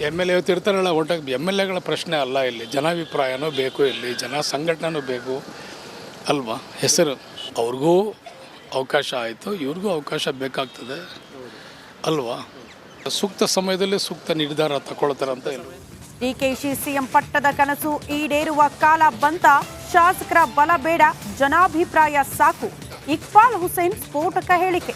M L A ಇವತ್ತು ಇರ್ತಾರಲ್ಲ, ಒಟ್ಟಾಗಿ ಎಂ ಎಲ್ ಎಗಳ ಪ್ರಶ್ನೆ ಅಲ್ಲ ಇಲ್ಲಿ. ಜನಾಭಿಪ್ರಾಯನೂ ಬೇಕು ಇಲ್ಲಿ ಜನ ಸಂಘಟನೆನೂ ಬೇಕು ಅಲ್ವಾ? ಹೆಸರು. ಅವ್ರಿಗೂ ಅವಕಾಶ ಆಯಿತು, ಇವ್ರಿಗೂ ಅವಕಾಶ ಬೇಕಾಗ್ತದೆ ಅಲ್ವಾ? ಸೂಕ್ತ ಸಮಯದಲ್ಲಿ ಸೂಕ್ತ ನಿರ್ಧಾರ ತಗೊಳ್ತಾರೆ ಅಂತ ಇಲ್ಲ ಡಿಕೆಶಿ ಸಿಎಂ ಪಟ್ಟದ ಕನಸು ಈಡೇರುವ ಕಾಲ ಬಂತ. ಶಾಸಕರ ಬಲ ಬೇಡ, ಜನಾಭಿಪ್ರಾಯ ಸಾಕು. ಇಕ್ಬಾಲ್ ಹುಸೇನ್ ಸ್ಫೋಟಕ ಹೇಳಿಕೆ.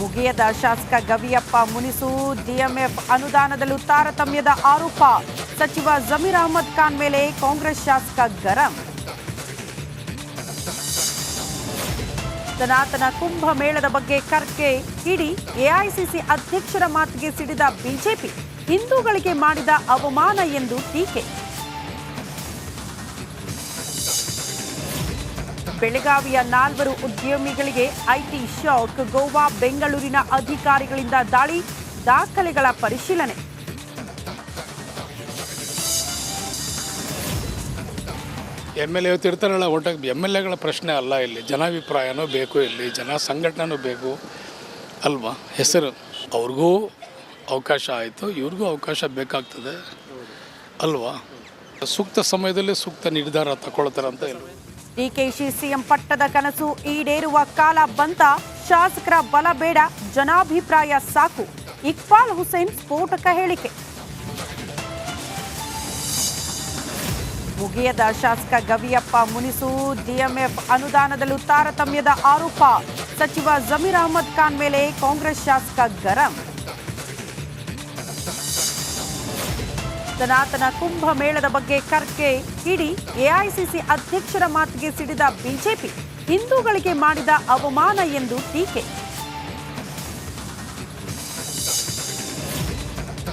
ಮುಗಿಯದ ಶಾಸಕ ಗವಿಯಪ್ಪ ಮುನಿಸು, ಡಿಎಂಎಫ್ ಅನುದಾನದಲ್ಲೂ ತಾರತಮ್ಯದ ಆರೋಪ. ಸಚಿವ ಜಮೀರ್ ಅಹಮದ್ ಖಾನ್ ಮೇಲೆ ಕಾಂಗ್ರೆಸ್ ಶಾಸಕ ಗರಂ. ಸನಾತನ ಕುಂಭ ಮೇಳದ ಬಗ್ಗೆ ಕರ್ಕೆ ಇಡಿ ಎಐಸಿಸಿ ಅಧ್ಯಕ್ಷರ ಮಾತಿಗೆ ಸಿಡಿದ ಬಿಜೆಪಿ ಹಿಂದೂಗಳಿಗೆ ಮಾಡಿದ ಅವಮಾನ ಎಂದು ಟೀಕೆ. ಬೆಳಗಾವಿಯ ನಾಲ್ವರು ಉದ್ಯಮಿಗಳಿಗೆ ಐಟಿ ಶಾಕ್, ಗೋವಾ, ಬೆಂಗಳೂರಿನ ಅಧಿಕಾರಿಗಳಿಂದ ದಾಳಿ, ದಾಖಲೆಗಳ ಪರಿಶೀಲನೆ. ಎಂ ಎಲ್ ಎ ಇರ್ತಾರಲ್ಲ ಒಟ್ಟಾಗಿ ಎಂ ಎಲ್ ಎಗಳ ಪ್ರಶ್ನೆ ಅಲ್ಲ ಇಲ್ಲಿ. ಜನಾಭಿಪ್ರಾಯನೂ ಬೇಕು ಇಲ್ಲಿ. ಜನ ಸಂಘಟನೆನೂ ಬೇಕು ಅಲ್ವಾ? ಹೆಸರು? ಅವ್ರಿಗೂ ಅವಕಾಶ ಆಯಿತು. ಇವ್ರಿಗೂ ಅವಕಾಶ ಬೇಕಾಗ್ತದೆ. ಅಲ್ವಾ? ಸೂಕ್ತ ಸಮಯದಲ್ಲಿ ಸೂಕ್ತ ನಿರ್ಧಾರ ತಗೊಳ್ತಾರೆ ಅಂತ ಇಲ್ಲ ಡಿಕೆಶಿ ಸಿಎಂ ಪಟ್ಟದ ಕನಸು ಈಡೇರುವ ಕಾಲ ಬಂತ. ಶಾಸಕರ ಬಲ ಬೇಡ, ಜನಾಭಿಪ್ರಾಯ ಸಾಕು. ಇಕ್ಬಾಲ್ ಹುಸೇನ್ ಸ್ಫೋಟಕ ಹೇಳಿಕೆ. ಮುಗಿಯದ ಶಾಸಕ ಗವಿಯಪ್ಪ ಮುನಿಸು, ಡಿಎಂಎಫ್ ಅನುದಾನದಲ್ಲೂ ತಾರತಮ್ಯದ ಆರೋಪ. ಸಚಿವ ಜಮೀರ್ ಅಹಮದ್ ಖಾನ್ ಮೇಲೆ ಕಾಂಗ್ರೆಸ್ ಶಾಸಕ ಗರಂ. ಸನಾತನ ಕುಂಭ ಮೇಳದ ಬಗ್ಗೆ ಕರ್ಕೆ ಇಡಿ ಎಐಸಿಸಿ ಅಧ್ಯಕ್ಷರ ಮಾತಿಗೆ ಸಿಡಿದ ಬಿಜೆಪಿ ಹಿಂದೂಗಳಿಗೆ ಮಾಡಿದ ಅವಮಾನ ಎಂದು ಟೀಕೆ.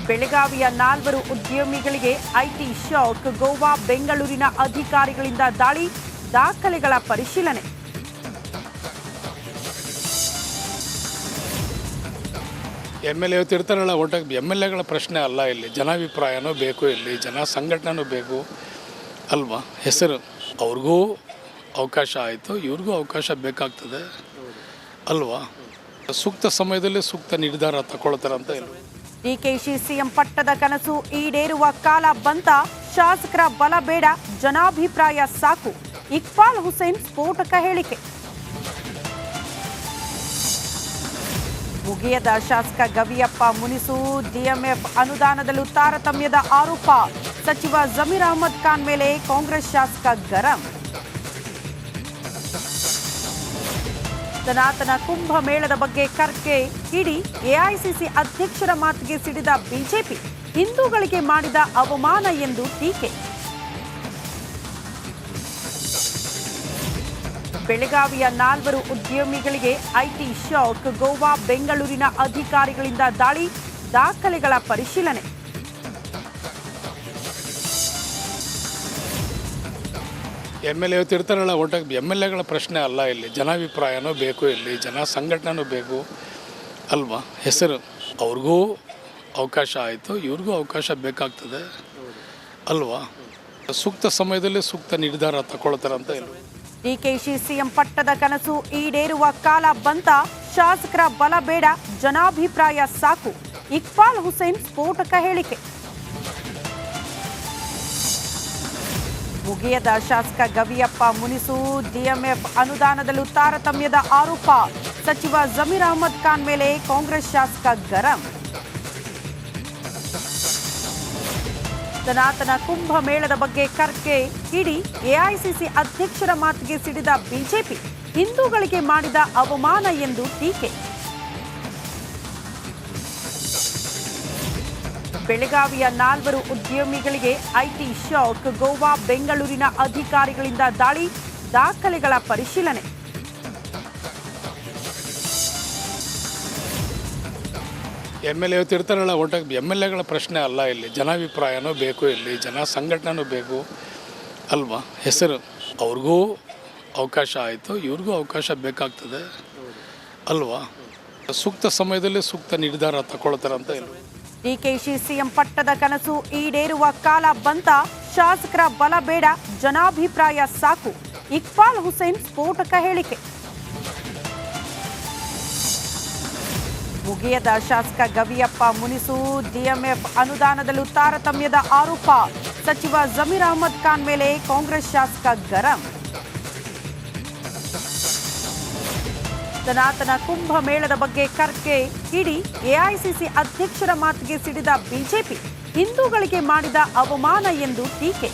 ಬೆಳಗಾವಿಯ ನಾಲ್ವರು ಉದ್ಯಮಿಗಳಿಗೆ ಐಟಿ ಶಾಕ್, ಗೋವಾ, ಬೆಂಗಳೂರಿನ ಅಧಿಕಾರಿಗಳಿಂದ ದಾಳಿ, ದಾಖಲೆಗಳ ಪರಿಶೀಲನೆ. ಎಂ ಎಲ್ ಎ ಇರ್ತಾರಲ್ಲ ಒಟ್ಟಾಗಿ ಎಂ ಎಲ್ ಎಗಳ ಪ್ರಶ್ನೆ ಅಲ್ಲ ಇಲ್ಲಿ. ಜನಾಭಿಪ್ರಾಯನೂ ಬೇಕು ಇಲ್ಲಿ ಜನ ಸಂಘಟನೆನೂ ಬೇಕು ಅಲ್ವಾ? ಹೆಸರು. ಅವ್ರಿಗೂ ಅವಕಾಶ ಆಯಿತು, ಇವ್ರಿಗೂ ಅವಕಾಶ ಬೇಕಾಗ್ತದೆ ಅಲ್ವಾ? ಸೂಕ್ತ ಸಮಯದಲ್ಲಿ ಸೂಕ್ತ ನಿರ್ಧಾರ ತಗೊಳ್ತಾರೆ ಅಂತ ಇಲ್ಲ ಡಿಕೆಶಿ ಸಿಎಂ ಪಟ್ಟದ ಕನಸು ಈಡೇರುವ ಕಾಲ ಬಂತ. ಶಾಸಕರ ಬಲ ಬೇಡ, ಜನಾಭಿಪ್ರಾಯ ಸಾಕು. ಇಕ್ಬಾಲ್ ಹುಸೇನ್ ಸ್ಫೋಟಕ ಹೇಳಿಕೆ. ಮುಗಿಯದ ಶಾಸಕ ಗವಿಯಪ್ಪ ಮುನಿಸು, ಡಿಎಂಎಫ್ ಅನುದಾನದಲ್ಲೂ ತಾರತಮ್ಯದ ಆರೋಪ. ಸಚಿವ ಜಮೀರ್ ಅಹಮದ್ ಖಾನ್ ಮೇಲೆ ಕಾಂಗ್ರೆಸ್ ಶಾಸಕ ಗರಂ. ಸನಾತನ ಕುಂಭ ಮೇಳದ ಬಗ್ಗೆ ಕರ್ಕೆ ಇಡೀ ಎಐಸಿಸಿ ಅಧ್ಯಕ್ಷರ ಮಾತಿಗೆ ಸಿಡಿದ ಬಿಜೆಪಿ ಹಿಂದೂಗಳಿಗೆ ಮಾಡಿದ ಅವಮಾನ ಎಂದು ಟೀಕೆ. ಬೆಳಗಾವಿಯ ನಾಲ್ವರು ಉದ್ಯಮಿಗಳಿಗೆ ಐಟಿ ಶಾಕ್, ಗೋವಾ, ಬೆಂಗಳೂರಿನ ಅಧಿಕಾರಿಗಳಿಂದ ದಾಳಿ, ದಾಖಲೆಗಳ ಪರಿಶೀಲನೆ. ಎಂ ಎಲ್ ಎ ಇರ್ತಾರಲ್ಲ ಒಟ್ಟಾಗಿ ಎಂ ಎಲ್ ಎಗಳ ಪ್ರಶ್ನೆ ಅಲ್ಲ ಇಲ್ಲಿ. ಜನಾಭಿಪ್ರಾಯನೂ ಬೇಕು ಇಲ್ಲಿ. ಜನ ಸಂಘಟನೆನೂ ಬೇಕು ಅಲ್ವಾ? ಹೆಸರು? ಅವ್ರಿಗೂ ಅವಕಾಶ ಆಯಿತು. ಇವ್ರಿಗೂ ಅವಕಾಶ ಬೇಕಾಗ್ತದೆ. ಅಲ್ವಾ? ಸೂಕ್ತ ಸಮಯದಲ್ಲಿ ಸೂಕ್ತ ನಿರ್ಧಾರ ತಗೊಳ್ತಾರೆ ಅಂತ ಇಲ್ಲ ಡಿಕೆಶಿ ಸಿಎಂ ಪಟ್ಟದ ಕನಸು ಈಡೇರುವ ಕಾಲ ಬಂತ. ಶಾಸಕರ ಬಲ ಬೇಡ, ಜನಾಭಿಪ್ರಾಯ ಸಾಕು. ಇಕ್ಬಾಲ್ ಹುಸೇನ್ ಸ್ಫೋಟಕ ಹೇಳಿಕೆ. ಮುಗಿಯದ ಶಾಸಕ ಗವಿಯಪ್ಪ ಮುನಿಸು, ಡಿಎಂಎಫ್ ಅನುದಾನದಲ್ಲೂ ತಾರತಮ್ಯದ ಆರೋಪ. ಸಚಿವ ಜಮೀರ್ ಅಹಮದ್ ಖಾನ್ ಮೇಲೆ ಕಾಂಗ್ರೆಸ್ ಶಾಸಕ ಗರಂ. ಸನಾತನ ಕುಂಭ ಮೇಳದ ಬಗ್ಗೆ ಕರ್ಕೆ ಇಡಿ ಎಐಸಿಸಿ ಅಧ್ಯಕ್ಷರ ಮಾತಿಗೆ ಸಿಡಿದ ಬಿಜೆಪಿ ಹಿಂದೂಗಳಿಗೆ ಮಾಡಿದ ಅವಮಾನ ಎಂದು ಟೀಕೆ. ಬೆಳಗಾವಿಯ ನಾಲ್ವರು ಉದ್ಯಮಿಗಳಿಗೆ ಐಟಿ ಶಾಕ್, ಗೋವಾ, ಬೆಂಗಳೂರಿನ ಅಧಿಕಾರಿಗಳಿಂದ ದಾಳಿ, ದಾಖಲೆಗಳ ಪರಿಶೀಲನೆ. ಎಂ ಎಲ್ ಎ ಇರ್ತಾರಲ್ಲ ಒಟ್ಟಾಗಿ ಎಂ ಎಲ್ ಎಗಳ ಪ್ರಶ್ನೆ ಅಲ್ಲ ಇಲ್ಲಿ. ಜನಾಭಿಪ್ರಾಯನೂ ಬೇಕು ಇಲ್ಲಿ ಜನ ಸಂಘಟನೆನೂ ಬೇಕು ಅಲ್ವಾ? ಹೆಸರು. ಅವ್ರಿಗೂ ಅವಕಾಶ ಆಯಿತು, ಇವ್ರಿಗೂ ಅವಕಾಶ ಬೇಕಾಗ್ತದೆ ಅಲ್ವಾ? ಸೂಕ್ತ ಸಮಯದಲ್ಲಿ ಸೂಕ್ತ ನಿರ್ಧಾರ ತಗೊಳ್ತಾರೆ ಅಂತ ಇಲ್ಲ ಡಿಕೆಶಿ ಸಿಎಂ ಪಟ್ಟದ ಕನಸು ಈಡೇರುವ ಕಾಲ ಬಂತ, ಶಾಸಕರ ಬಲ ಬೇಡ, ಜನಾಭಿಪ್ರಾಯ ಸಾಕು. ಇಕ್ಬಾಲ್ ಹುಸೇನ್ ಸ್ಫೋಟಕ ಹೇಳಿಕೆ. ಮುಗಿಯದ ಶಾಸಕ ಗವಿಯಪ್ಪ ಮುನಿಸು, ಡಿಎಂಎಫ್ ಅನುದಾನದಲ್ಲೂ ತಾರತಮ್ಯದ ಆರೋಪ. ಸಚಿವ ಜಮೀರ್ ಅಹಮದ್ ಖಾನ್ ಮೇಲೆ ಕಾಂಗ್ರೆಸ್ ಶಾಸಕ ಗರಂ. ಸನಾತನ ಕುಂಭ ಮೇಳದ ಬಗ್ಗೆ ಕರ್ಕೆ ಇಡಿ ಎಐಸಿಸಿ ಅಧ್ಯಕ್ಷರ ಮಾತಿಗೆ ಸಿಡಿದ ಬಿಜೆಪಿ ಹಿಂದೂಗಳಿಗೆ ಮಾಡಿದ ಅವಮಾನ ಎಂದು ಟೀಕೆ.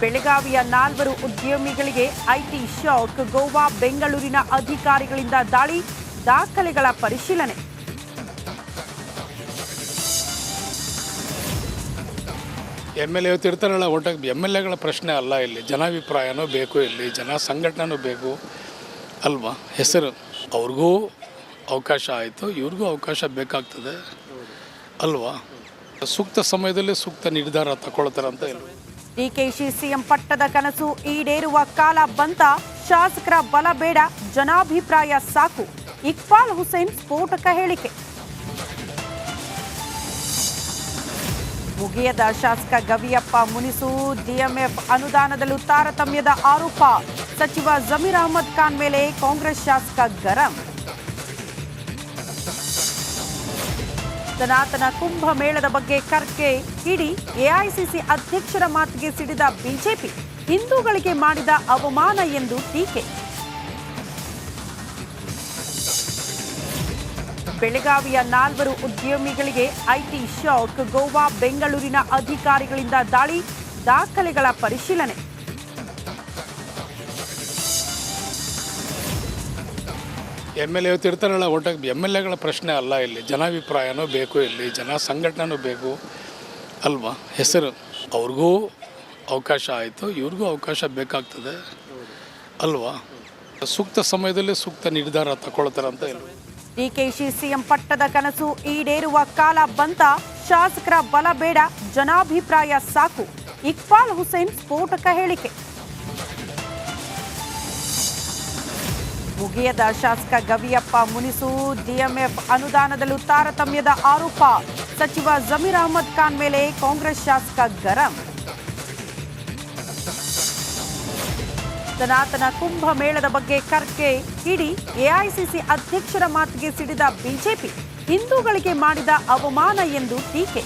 ಬೆಳಗಾವಿಯ ನಾಲ್ವರು ಉದ್ಯಮಿಗಳಿಗೆ ಐಟಿ ಶಾಕ್, ಗೋವಾ, ಬೆಂಗಳೂರಿನ ಅಧಿಕಾರಿಗಳಿಂದ ದಾಳಿ, ದಾಖಲೆಗಳ ಪರಿಶೀಲನೆ. ಎಂ ಎಲ್ ಎ ಇರ್ತಾರಲ್ಲ ಒಟ್ಟಾಗಿ ಎಂ ಎಲ್ ಎಗಳ ಪ್ರಶ್ನೆ ಅಲ್ಲ ಇಲ್ಲಿ. ಜನಾಭಿಪ್ರಾಯನೂ ಬೇಕು ಇಲ್ಲಿ. ಜನ ಸಂಘಟನೆನೂ ಬೇಕು ಅಲ್ವಾ? ಹೆಸರು? ಅವ್ರಿಗೂ ಅವಕಾಶ ಆಯಿತು. ಇವ್ರಿಗೂ ಅವಕಾಶ ಬೇಕಾಗ್ತದೆ. ಅಲ್ವಾ? ಸೂಕ್ತ ಸಮಯದಲ್ಲಿ ಸೂಕ್ತ ನಿರ್ಧಾರ ತಗೊಳ್ತಾರೆ ಅಂತ ಇಲ್ಲ ಡಿಕೆಶಿ ಸಿಎಂ ಪಟ್ಟದ ಕನಸು ಈಡೇರುವ ಕಾಲ ಬಂತ. ಶಾಸಕರ ಬಲ ಬೇಡ, ಜನಾಭಿಪ್ರಾಯ ಸಾಕು. ಇಕ್ಬಾಲ್ ಹುಸೇನ್ ಸ್ಫೋಟಕ ಹೇಳಿಕೆ. ಮುಗಿಯದ ಶಾಸಕ ಗವಿಯಪ್ಪ ಮುನಿಸು, ಡಿಎಂಎಫ್ ಅನುದಾನದಲ್ಲೂ ತಾರತಮ್ಯದ ಆರೋಪ. ಸಚಿವ ಜಮೀರ್ ಅಹಮದ್ ಖಾನ್ ಮೇಲೆ ಕಾಂಗ್ರೆಸ್ ಶಾಸಕ ಗರಂ. ಸನಾತನ ಕುಂಭ ಮೇಳದ ಬಗ್ಗೆ ಕರ್ಕೆ ಇಡಿ ಎಐಸಿಸಿ ಅಧ್ಯಕ್ಷರ ಮಾತಿಗೆ ಸಿಡಿದ ಬಿಜೆಪಿ ಹಿಂದೂಗಳಿಗೆ ಮಾಡಿದ ಅವಮಾನ ಎಂದು ಟೀಕೆ. ಬೆಳಗಾವಿಯ ನಾಲ್ವರು ಉದ್ಯಮಿಗಳಿಗೆ ಐಟಿ ಶಾಕ್, ಗೋವಾ, ಬೆಂಗಳೂರಿನ ಅಧಿಕಾರಿಗಳಿಂದ ದಾಳಿ, ದಾಖಲೆಗಳ ಪರಿಶೀಲನೆ. ಎಂ ಎಲ್ ಎ ಇರ್ತಾರಲ್ಲ ಒಟ್ಟಾಗಿ ಎಂ ಎಲ್ ಎಗಳ ಪ್ರಶ್ನೆ ಅಲ್ಲ ಇಲ್ಲಿ. ಜನಾಭಿಪ್ರಾಯನೂ ಬೇಕು ಇಲ್ಲಿ ಜನ ಸಂಘಟನೆನೂ ಬೇಕು ಅಲ್ವಾ? ಹೆಸರು. ಅವ್ರಿಗೂ ಅವಕಾಶ ಆಯಿತು, ಇವ್ರಿಗೂ ಅವಕಾಶ ಬೇಕಾಗ್ತದೆ ಅಲ್ವಾ? ಸೂಕ್ತ ಸಮಯದಲ್ಲಿ ಸೂಕ್ತ ನಿರ್ಧಾರ ತಗೊಳ್ತಾರೆ ಅಂತ ಡಿಕೆಶಿ ಸಿಎಂ ಪಟ್ಟದ ಕನಸು ಈಡೇರುವ ಕಾಲ ಬಂತ. ಶಾಸಕರ ಬಲ ಬೇಡ, ಜನಾಭಿಪ್ರಾಯ ಸಾಕು. ಇಕ್ಬಾಲ್ ಹುಸೇನ್ ಸ್ಫೋಟಕ ಹೇಳಿಕೆ. ಮುಗಿಯದ ಶಾಸಕ ಗವಿಯಪ್ಪ ಮುನಿಸು, ಡಿಎಂಎಫ್ ಅನುದಾನದಲ್ಲೂ ತಾರತಮ್ಯದ ಆರೋಪ. ಸಚಿವ ಜಮೀರ್ ಅಹಮದ್ ಖಾನ್ ಮೇಲೆ ಕಾಂಗ್ರೆಸ್ ಶಾಸಕ ಗರಂ. ಸನಾತನ ಕುಂಭ ಮೇಳದ ಬಗ್ಗೆ ಕರ್ಕೆ ಇಡೀ ಎಐಸಿಸಿ ಅಧ್ಯಕ್ಷರ ಮಾತಿಗೆ ಸಿಡಿದ ಬಿಜೆಪಿ ಹಿಂದೂಗಳಿಗೆ ಮಾಡಿದ ಅವಮಾನ ಎಂದು ಟೀಕೆ.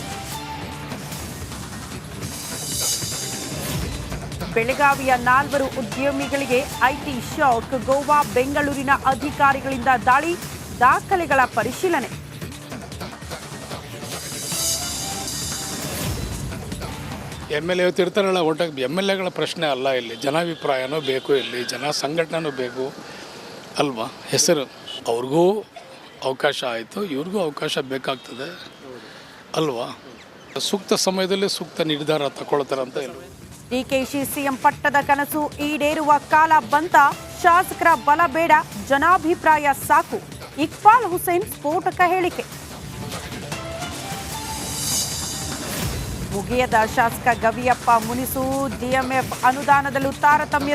ಬೆಳಗಾವಿಯ ನಾಲ್ವರು ಉದ್ಯಮಿಗಳಿಗೆ ಐಟಿ ಶಾಕ್, ಗೋವಾ, ಬೆಂಗಳೂರಿನ ಅಧಿಕಾರಿಗಳಿಂದ ದಾಳಿ, ದಾಖಲೆಗಳ ಪರಿಶೀಲನೆ. ಎಂ ಎಲ್ ಎ ಇರ್ತಾರಲ್ಲ ಒಟ್ಟಾಗಿ ಎಂ ಎಲ್ ಎಗಳ ಪ್ರಶ್ನೆ ಅಲ್ಲ ಇಲ್ಲಿ. ಜನಾಭಿಪ್ರಾಯನೂ ಬೇಕು ಇಲ್ಲಿ. ಜನ ಸಂಘಟನೆನೂ ಬೇಕು ಅಲ್ವಾ? ಹೆಸರು? ಅವ್ರಿಗೂ ಅವಕಾಶ ಆಯಿತು. ಇವ್ರಿಗೂ ಅವಕಾಶ ಬೇಕಾಗ್ತದೆ. ಅಲ್ವಾ? ಸೂಕ್ತ ಸಮಯದಲ್ಲಿ ಸೂಕ್ತ ನಿರ್ಧಾರ ತಗೊಳ್ತಾರೆ ಅಂತ ಇಲ್ಲ ಡಿಕೆಶಿ ಸಿಎಂ ಪಟ್ಟದ ಕನಸು ಈಡೇರುವ ಕಾಲ ಬಂತ. ಶಾಸಕರ ಬಲ ಬೇಡ, ಜನಾಭಿಪ್ರಾಯ ಸಾಕು. ಇಕ್ಬಾಲ್ ಹುಸೇನ್ ಸ್ಫೋಟಕ ಹೇಳಿಕೆ. ಮುಗಿಯದ ಶಾಸಕ ಗವಿಯಪ್ಪ ಮುನಿಸು, ಡಿಎಂಎಫ್ ಅನುದಾನದಲ್ಲೂ ತಾರತಮ್ಯ